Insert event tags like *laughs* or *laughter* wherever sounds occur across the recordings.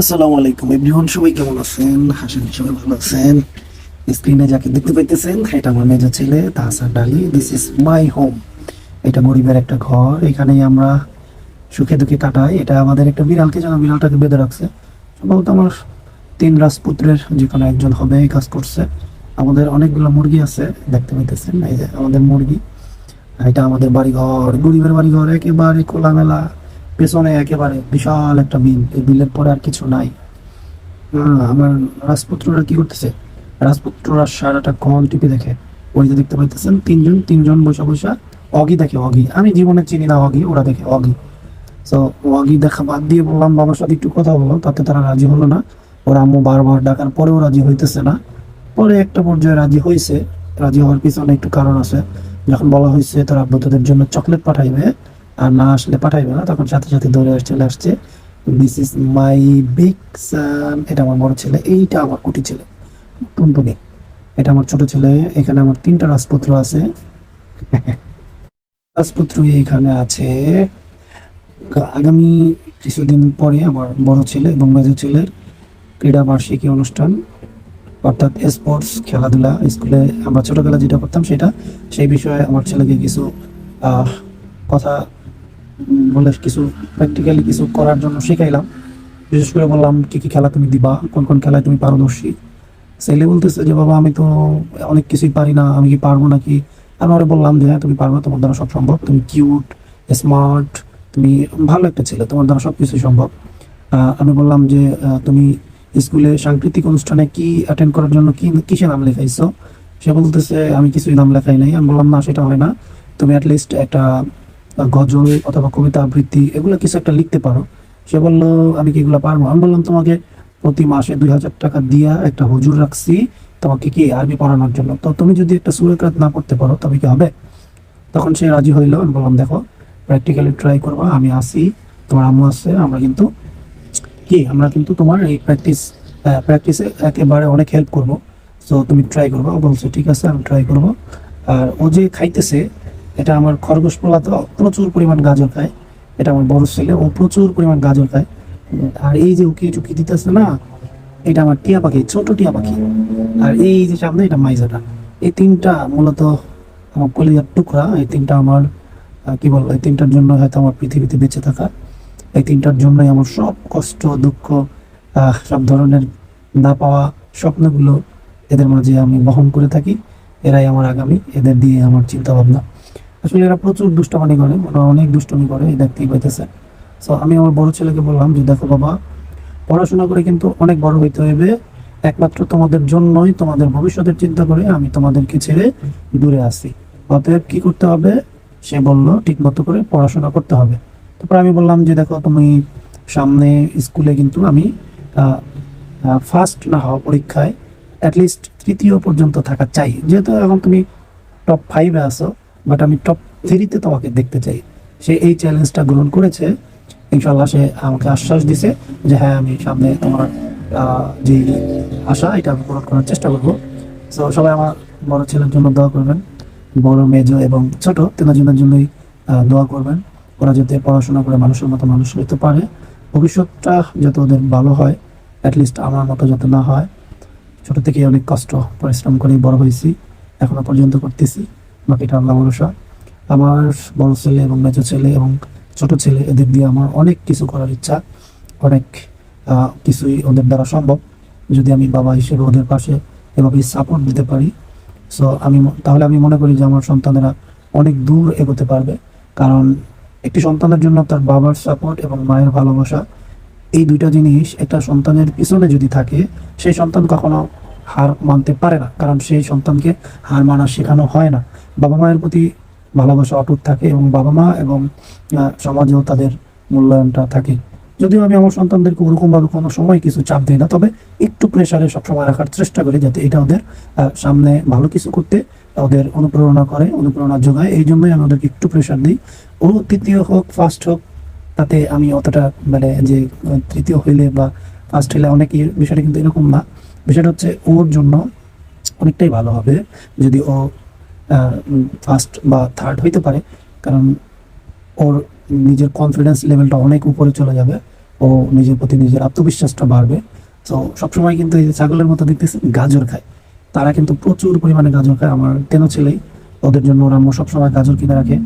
আসসালামু আলাইকুম এভরিওয়ান, সবাই কেমন আছেন? হাসেন সবাই ভালো আছেন। স্ক্রিনে যাকে দেখতে পাইতেছেন, এটা আমার মেজো ছেলে, তাহসান ডালি। দিস ইজ মাই হোম এটা গরিবের একটা ঘর। এখানেই আমরা সুখে দুঃখে কাটাই। এটা আমাদের একটা বিড়ালকে যেন বিড়ালটাকে বেঁধে রাখছে। সম্ভবত আমার তিন রাজপুত্রের যে কোনো একজন হবে, এই কাজ করছে। আমাদের অনেকগুলো মুরগি আছে, দেখতে পাইতেছেন। এই যে আমাদের মুরগি। এটা আমাদের বাড়িঘর। গরিবের বাড়িঘর, একেবারে খোলামেলা। পেছনে একেবারে বিশাল একটা বিল। এই বিলের পরে আর কিছু নাই। আমার রাজপুত্ররা কি করতেছে? রাজপুত্ররা সারাটা কল টিপে দেখে। ওই যে দেখতে পাইতেছেন, তিনজন তিনজন বসে বসে অগি দেখে, অগি। আমি জীবনে চিনি না অগি, ওরা দেখে অগি। তো অগি দেখা বাদ দিয়ে বললাম, বাবার সাথে একটু কথা বলো, তাতে তারা রাজি হলো না। ওরা আম্মু বারবার ডাকার পরেও রাজি হইতেছে না। পরে একটা পর্যায়ে রাজি হয়েছে রাজি হওয়ার পিছনে একটু কারণ আছে। যখন বলা হয়েছে তার আব্বু জন্য চকলেট পাঠাইবে। আর না আসলে পাঠাইবে না, তখন সাথে সাথে দৌড়ে আসে চলে আসছে। This is my big son এটা আমার বড় ছেলে, এইটা আমার কুটি ছেলে, টুনটুনি। এটা আমার ছোট ছেলে, এখানে আমার তিনটা রাজপুত্র আছে। *laughs* রাজপুত্র এখানে আছে। আগামী কিছুদিন পরে আমার বড় ছেলে এবং মেজ ছেলের ক্রীড়া বার্ষিকী অনুষ্ঠান, অর্থাৎ স্পোর্টস খেলাধুলা, স্কুলে আমরা ছোটবেলা যেটা করতাম সেটা, সেই বিষয়ে আমার ছেলেকে কিছু কথা বলে কিছু প্র্যাকটিক্যালি কিছু করার জন্য শিখাইলাম। বিশেষ করে বললাম, কি কি খেলা তুমি দিবা? কোন কোন খেলায় তুমি পারদর্শী? ছেলে বলতেছে যে, বাবা, আমি তো অনেক কিছুই পারি না। আমি কি পারব নাকি? আমি ওরা বললাম যে হ্যাঁ তুমি পারবে, তোমার দ্বারা সব সম্ভব। তুমি কিউট স্মার্ট তুমি ভালো একটা ছেলে, তোমার দ্বারা সব কিছুই সম্ভব। আমি বললাম যে তুমি স্কুলে সাংস্কৃতিক অনুষ্ঠানে কি অ্যাটেন্ড করার জন্য কি, কিসে নাম লেখাইছো? সে বলতেছে, আমি কিছুই নাম লেখাই নাই। আমি বললাম, না, সেটা হয় না। তুমি অ্যাটলিস্ট একটা গজল অথবা কবিতা আবৃত্তি, এগুলো কিছু একটা লিখতে পারো। সে বলল, আমি কি এগুলো পারব? আমি বললাম, তোমাকে প্রতি মাসে দুই হাজার টাকা দিয়া একটা হুজুর রাখছি, তোমাকে কি আরবি পড়ানোর জন্য? তো তুমি যদি একটা সুরেকাত না করতে পারো, তবে কি হবে? তখন সে রাজি হইল। আমি বললাম, দেখো প্র্যাকটিক্যালি ট্রাই করবা, আমি আসি তোমার আম্মু আছে, আমরা কিন্তু কি, আমরা কিন্তু তোমার এই প্র্যাকটিস প্র্যাকটিসে একেবারে অনেক হেল্প করব। সো তুমি ট্রাই করব। বলছে, ঠিক আছে, আমি ট্রাই করব। আর ও যে খাইতেছে এটা আমার খরগোশ পোলা তো প্রচুর পরিমাণ গাজর খায়। এটা আমার বড় ছেলে, ও প্রচুর পরিমাণ গাজর খায়। আর এই যে উকি টুকি দিতেছে না, এটা আমার টিয়া পাখি, ছোট টিয়া পাখি। আর এই যে সামনে এটা মাইজাটা। এই তিনটা মূলত আমার কলিজার টুকরা, এই তিনটা আমার কি বলব, এই তিনটার জন্য হয়তো আমার পৃথিবীতে বেঁচে থাকা। এই তিনটার জন্যই আমার সব কষ্ট, দুঃখ সব ধরনের না পাওয়া স্বপ্নগুলো এদের মাঝে আমি বহন করে থাকি। এরাই আমার আগামী, এদের দিয়ে আমার চিন্তা ভাবনা আসলে এরা প্রচুর দুষ্টমানি করে, ওরা অনেক দুষ্টমি করে, এই দেখতেই পাইতেছে সো আমি আমার বড় ছেলেকে বললাম যে, দেখো বাবা, পড়াশোনা করে কিন্তু অনেক বড় হইতে হবে একমাত্র তোমাদের জন্যই তোমাদের ভবিষ্যতের চিন্তা করে আমি তোমাদেরকে ছেড়ে দূরে আসি। অতএব কি করতে হবে? সে বলল ঠিক মতো করে পড়াশোনা করতে হবে। তারপর আমি বললাম যে, দেখো, তুমি সামনে স্কুলে কিন্তু আমি ফার্স্ট না হওয়া পরীক্ষায় অ্যাটলিস্ট তৃতীয় পর্যন্ত থাকা চাই। যেহেতু এখন তুমি টপ ফাইভে আসো বাট আমি টপ থ্রিতে তোমাকে দেখতে চাই। সে এই চ্যালেঞ্জটা গ্রহণ করেছে। ইনশাল্লাহ সে আমাকে আশ্বাস দিছে যে হ্যাঁ আমি সামনে তোমার যে আশা, এটা আমি পূরণ করার চেষ্টা করব। তো সবাই আমার বড় ছেলের জন্য দোয়া করবেন। বড় মেজো এবং ছোট, তিনজনের জন্যই দোয়া করবেন। ওরা যাতে পড়াশোনা করে মানুষের মতো মানুষ হতে পারে। ভবিষ্যৎটা যাতে ওদের ভালো হয় অ্যাটলিস্ট আমার মতো যাতে না হয়। ছোট থেকে অনেক কষ্ট, পরিশ্রম করেই বড় হয়েছি। এখনও পর্যন্ত করতেছি। বাকিটা আল্লাহ ভরসা। আমার বড় ছেলে এবং মেজো ছেলে এবং ছোট ছেলে, এদের দিয়ে আমার অনেক কিছু করার ইচ্ছা। অনেক কিছুই ওদের দ্বারা সম্ভব। যদি আমি বাবা হিসেবে ওদের পাশে এভাবে সাপোর্ট দিতে পারি সো আমি তাহলে আমি মনে করি যে আমার সন্তানেরা অনেক দূর এগোতে পারবে। কারণ একটি সন্তানের জন্য তার বাবার সাপোর্ট এবং মায়ের ভালোবাসা, এই দুইটা জিনিস একটা সন্তানের পিছনে যদি থাকে, সেই সন্তান কখনো হার মানতে পারে না। কারণ সেই সন্তানকে হার মানা শেখানো হয় না। বাবা মায়ের প্রতি ভালোবাসা অটুট থাকে এবং বাবা মা এবং সমাজেও তাদের মূল্যায়নটা থাকে। যদিও আমি আমার সন্তানদেরকে ওরকমভাবে কোনো সময় কিছু চাপ দিই না, তবে একটু প্রেশারে সবসময় রাখার চেষ্টা করি যাতে এটা ওদের সামনে ভালো কিছু করতে, ওদের অনুপ্রেরণা করে, অনুপ্রেরণা যোগায়। এই জন্যই আমি ওদেরকে একটু প্রেশার দিই। ও তৃতীয় হোক ফার্স্ট হোক, তাতে আমি অতটা মানে যে তৃতীয় হইলে বা ফার্স্ট হইলে অনেক বিষয়টা কিন্তু এরকম না। বিষয়টা হচ্ছে ওর জন্য অনেকটাই ভালো হবে, যদি ও ফার্স্ট বা থার্ড হইতে পারে, কারণ ওর নিজের কনফিডেন্স লেভেলটা অনেক উপরে চলে যাবে, ও নিজের প্রতি নিজের আত্মবিশ্বাসটা বাড়বে। তো সবসময় কিন্তু এই ছাগলের মতো দেখতেছি গাজর খায়। তারা কিন্তু প্রচুর পরিমাণে গাজর খায়। আমার কেন ছেলেই, ওদের জন্য ওরা আম্মু সবসময় গাজর কিনে রাখে।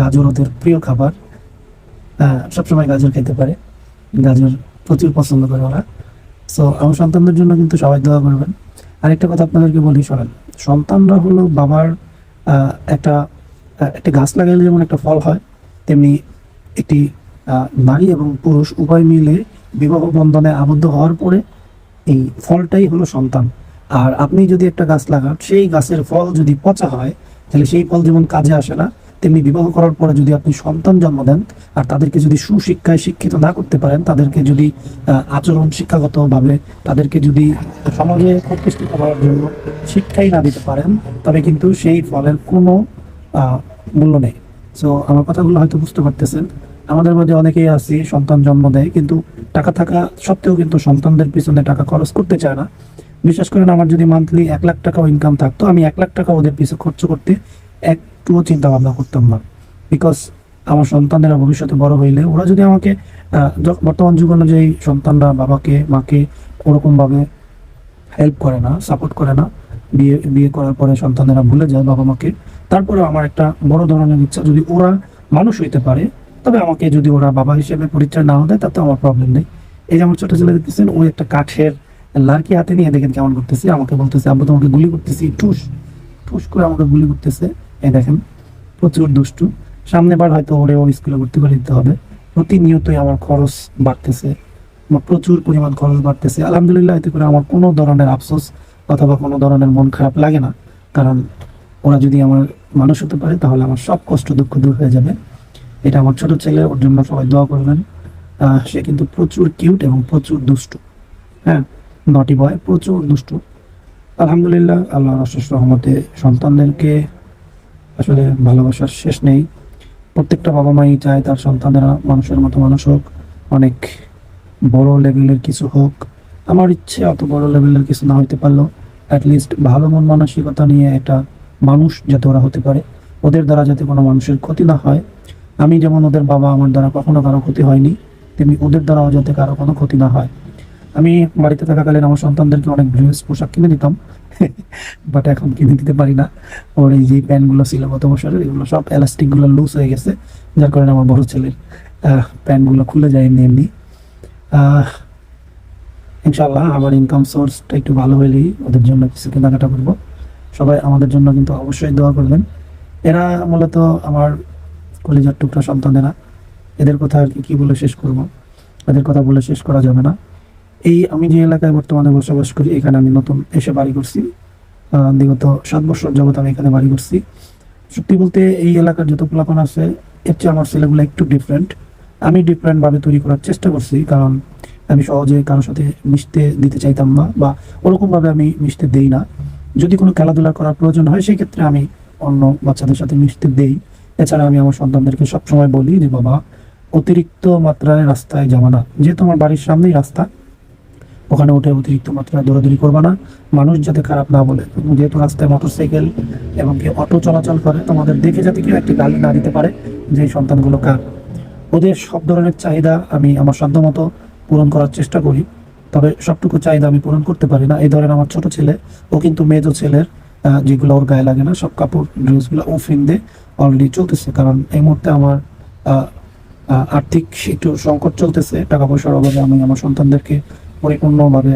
গাজর ওদের প্রিয় খাবার। সবসময় গাজর খেতে পারে। গাজর প্রচুর পছন্দ করে ওরা। সো আমার সন্তানদের জন্য কিন্তু সবাই দোয়া করবেন। আরেকটা কথা আপনাদেরকে বলি, শোনেন। সন্তানরা হলো বাবার একটা একটা গাছ লাগাইলে যেমন একটা ফল হয়, তেমনি একটি নারী এবং পুরুষ উভয় মিলে বিবাহ বন্ধনে আবদ্ধ হওয়ার পরে এই ফলটাই হলো সন্তান। আর আপনি যদি একটা গাছ লাগান, সেই গাছের ফল যদি পচা হয়, তাহলে সেই ফল যেমন কাজে আসে না তেমনি বিবাহ করার পরে যদি আপনি সন্তান জন্ম দেন আর তাদেরকে যদি সুশিক্ষায় শিক্ষিত না করতে পারেন, তাদেরকে যদি আচরণ শিক্ষাগতভাবে তাদেরকে যদি সমাজে প্রতিষ্ঠিত হওয়ার জন্য শিক্ষাই না দিতে পারেন, তবে কিন্তু সেই ফলের কোনো মূল্য নেই। সো আমার কথাগুলো হয়তো বুঝতে পারতেছেন। আমাদের মধ্যে অনেকেই আছি, সন্তান জন্ম দেয়, কিন্তু টাকা থাকা সত্ত্বেও কিন্তু সন্তানদের পিছনে টাকা খরচ করতে চায় না। বিশ্বাস করেন আমার যদি মান্থলি এক লাখ টাকাও ইনকাম থাকতো, আমি এক লাখ টাকা ওদের পিছনে খরচ করতে একটুও চিন্তা ভাবনা করতাম না। বিকজ আমার সন্তানেরা ভবিষ্যতে বড় হইলে ওরা যদি আমাকে বর্তমান যুগ অনুযায়ী সন্তানরা বাবাকে, মাকে ওরকম ভাবে হেল্প করে না সাপোর্ট করে না, বিয়ে বিয়ে করার পরে সন্তানেরা ভুলে যায় বাবা মাকে তারপরে আমার একটা বড় ধরনের ইচ্ছা, যদি ওরা মানুষ হইতে পারে, তবে আমাকে যদি ওরা বাবা হিসেবে পরিচয় নাও দেয় তাতে আমার প্রবলেম নেই। এই যে আমার ছোট ছেলে দেখতেছেন, ওই একটা কাঠের লার্কি হাতে নিয়ে দেখেন কেমন করতেছে, আমাকে বলতেছে, আব্বু, তোমাকে গুলি করতেছি, ঠুস। ঠুস করে আমাকে গুলি করতেছে। এই দেখেন, প্রচুর দুষ্টু। সামনে বার হয়তো ওরে ও স্কুলে ভর্তি করে দিতে হবে। প্রতিনিয়তই আমার খরচ বাড়তেছে। আমার প্রচুর পরিমাণ খরচ বাড়তেছে। আলহামদুলিল্লাহ, এতে করে আমার কোনো ধরনের আফসোস অথবা কোনো ধরনের মন খারাপ লাগে না। কারণ ওরা যদি আমার মানুষ হতে পারে, তাহলে আমার সব কষ্ট, দুঃখ দূর হয়ে যাবে। এটা আমার ছোট ছেলে, ওর জন্য সবাই দোয়া করবেন। সে কিন্তু প্রচুর কিউট এবং প্রচুর দুষ্টু। হ্যাঁ নটি বয় প্রচুর দুষ্টু। আলহামদুলিল্লাহ আল্লাহ অশেষ রহমতে সন্তানদেরকে আসলে ভালোবাসার শেষ নেই। প্রত্যেকটা বাবা মাই চায় তার সন্তানেরা মানুষের মতো মানুষ হোক, অনেক বড় লেভেলের কিছু হোক। আমার ইচ্ছে অত বড় লেভেলের কিছু না হইতে পারল অ্যাটলিস্ট ভালো মন মানসিকতা নিয়ে একটা মানুষ যাতে ওরা হতে পারে। ওদের দ্বারা যাতে কোনো মানুষের ক্ষতি না হয়। আমি যেমন ওদের বাবা, আমার দ্বারা কখনো কারও ক্ষতি হয়নি, তেমনি ওদের দ্বারাও যাতে কারও কোনো ক্ষতি না হয়। আমি বাড়িতে থাকাকালীন আমার সন্তানদেরকে অনেক ড্রেস পোশাক কিনে দিতাম। *laughs* বাট এখন কিনে দিতে পারি না। ওর এই যে প্যান্টগুলো ছিল গত বছরের, এগুলো সব এলাস্টিকগুলো লুজ হয়ে গেছে। যার কারণে আমার বড় ছেলের প্যান্টগুলো খুলে যায় এমনি এমনি। ইনশাল্লাহ আমার ইনকাম সোর্সটা একটু ভালো হলেই ওদের জন্য কিছু কেনাকাটা করব। সবাই আমাদের জন্য কিন্তু অবশ্যই দোয়া করবেন। এরা মূলত আমার কলিজার টুকরা সন্তানেরা। এদের কথা আর কি কি বলে শেষ করব? এদের কথা বলে শেষ করা যাবে না। এই আমি যে এলাকায় বর্তমানে বসবাস করি, এখানে আমি নতুন এসে বাড়ি করছি। বিগত সাত বছর যাবত আমি এখানে বাড়ি করছি। সত্যি বলতে এই এলাকার যত পোলাপান আছে, এর চেয়ে আমার ছেলেগুলো একটু ডিফারেন্ট আমি ডিফারেন্ট ভাবে তৈরি করার চেষ্টা করছি, কারণ আমি সহজে কারোর সাথে মিশতে দিতে চাইতাম না বা ওরকম ভাবে আমি মিশতে দেই না। যদি কোনো খেলাধুলা করার প্রয়োজন হয়, সেই ক্ষেত্রে আমি অন্য বাচ্চাদের সাথে মিশতে দেই। এছাড়া আমি আমার সন্তানদেরকে সবসময় বলি যে, বাবা, অতিরিক্ত মাত্রায় রাস্তায় যাবা না। যেহেতু আমার বাড়ির সামনেই রাস্তা ওখানে উঠে অতিরিক্ত মাত্রায় দৌড়াদৌড়ি করবা না। মানুষ যাতে খারাপ না বলে। যেহেতু রাস্তায় মোটরসাইকেল এবং কি অটো চলাচল করে, তোমাদের দেখে যাতে কেউ একটি গালি না দিতে পারে, যে সন্তানগুলো কার। ওদের সব ধরনের চাহিদা আমি আমার সাধ্য মতো পূরণ করার চেষ্টা করি। তবে সবটুকু চাহিদা আমি পূরণ করতে পারি না। এই ধরেন আমার ছোট ছেলে, ও কিন্তু মেজো ছেলের যেগুলো ওর গায়ে লাগে না, সব কাপড় ড্রেসগুলো ও ফিন্দে অলরেডি চলতেছে। কারণ এই মুহূর্তে আমার আর্থিক একটু সংকট চলতেছে। টাকা পয়সার অভাবে আমি আমার সন্তানদেরকে পরিপূর্ণভাবে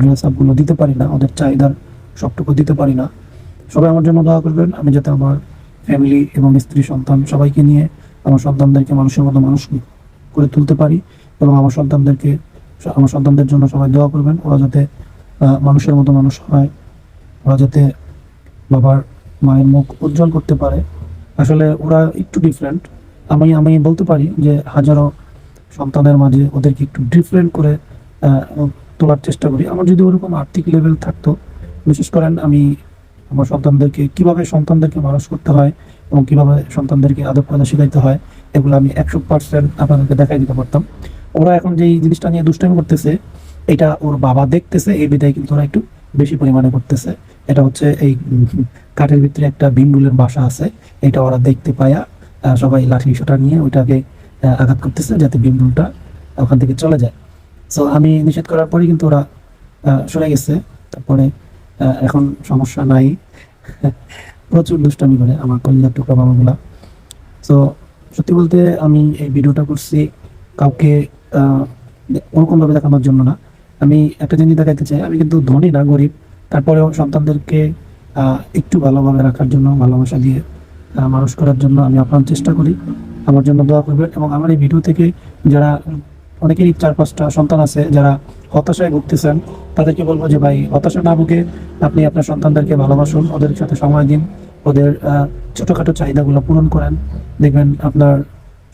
ড্রেস আপগুলো দিতে পারি না, ওদের চাহিদার সবটুকু দিতে পারি না। সবাই আমার জন্য দোয়া করবেন, আমি যাতে আমার ফ্যামিলি এবং স্ত্রী, সন্তান সবাইকে নিয়ে আমার সন্তানদেরকে মানুষের মতো মানুষ করে তুলতে পারি এবং আমার সন্তানদেরকে, আমার সন্তানদের জন্য সবাই দোয়া করবেন, ওরা যাতে মানুষের মতো মানুষ হয়, ওরা যাতে বাবার মায়ের মুখ উজ্জ্বল করতে পারে। আসলে ওরা একটু ডিফারেন্ট আমি আমি বলতে পারি যে হাজারো সন্তানের মাঝে ওদেরকে একটু ডিফারেন্ট করে তোলার চেষ্টা করি। আমার যদি ওরকম আর্থিক লেভেল থাকতো, বিশেষ করেন আমি আমার সন্তানদেরকে কীভাবে সন্তানদেরকে মানুষ করতে হয় এবং কীভাবে সন্তানদেরকে আদব কায়দা শেখাইতে হয়, এগুলো আমি একশো পার্সেন্ট আপনাদেরকে দেখাই দিতে পারতাম। ওরা এখন যে জিনিসটা নিয়ে দুষ্টামি করতেছে, এটা ওর বাবা দেখতেছে, এই বিধায় কিন্তু ওরা একটু বেশি পরিমাণে করতেছে। এটা হচ্ছে এই কাঠের ভিতরে একটা বিমরুলের বাসা আছে, এটা ওরা দেখতে পায়া সবাই লাঠি সোটা নিয়ে ওইটাকে আঘাত করতেছে যাতে বিমরুলটা ওখান থেকে চলে যায়। সো আমি নিষেধ করার পরেই কিন্তু ওরা সরে গেছে। তারপরে এখন সমস্যা নাই। *laughs* প্রচুর দুষ্টামি করে আমার কলিজার টুকরা বাবাগুলা। সো সত্যি বলতে আমি এই ভিডিওটা করছি কাউকে ওরকমভাবে দেখানোর জন্য না। আমি একটা জিনিস দেখাতে চাই, আমি কিন্তু ধনী না, গরিব। তারপরেও সন্তানদেরকে একটু ভালোভাবে রাখার জন্য, ভালোবাসা দিয়ে মানুষ করার জন্য আমি আপনার চেষ্টা করি। আমার জন্য দোয়া করবেন এবং আমার এই ভিডিও থেকে যারা অনেকেরই চার পাঁচটা সন্তান আছে যারা হতাশায় ভুগতেছেন। তাদেরকে বলব যে, ভাই, হতাশা না ভুগে আপনি আপনার সন্তানদেরকে ভালোবাসুন, ওদের সাথে সময় দিন, ওদের ছোটখাটো চাহিদাগুলো পূরণ করেন। দেখবেন আপনার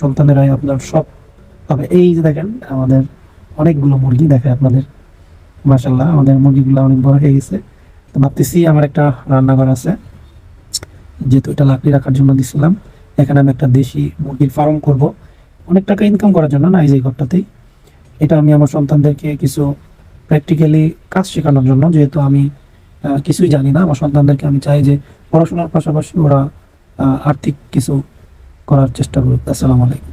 সন্তানেরাই আপনার সব হবে এই যে দেখেন, আমাদের অনেকগুলো মুরগি দেখে আপনাদের। মাসাল্লাহ আমাদের মুরগিগুলো অনেক বড় হয়ে গেছে। তো ভাবতেছি আমার একটা রান্নাঘর আছে। যেহেতু এটা লাকড়ি রাখার জন্য দিছিলাম, এখানে আমি একটা দেশি মুরগির ফার্ম করব। অনেক টাকা ইনকাম করার জন্য না এই যে ঘরটাতেই? এটা আমি আমার সন্তানদেরকে কিছু প্র্যাকটিক্যালি কাজ শেখানোর জন্য, যেহেতু আমি কিছুই জানি না। আমার সন্তানদেরকে আমি চাই যে পড়াশোনার পাশাপাশি ওরা আর্থিক কিছু করার চেষ্টা করুক। আসসালামু আলাইকুম।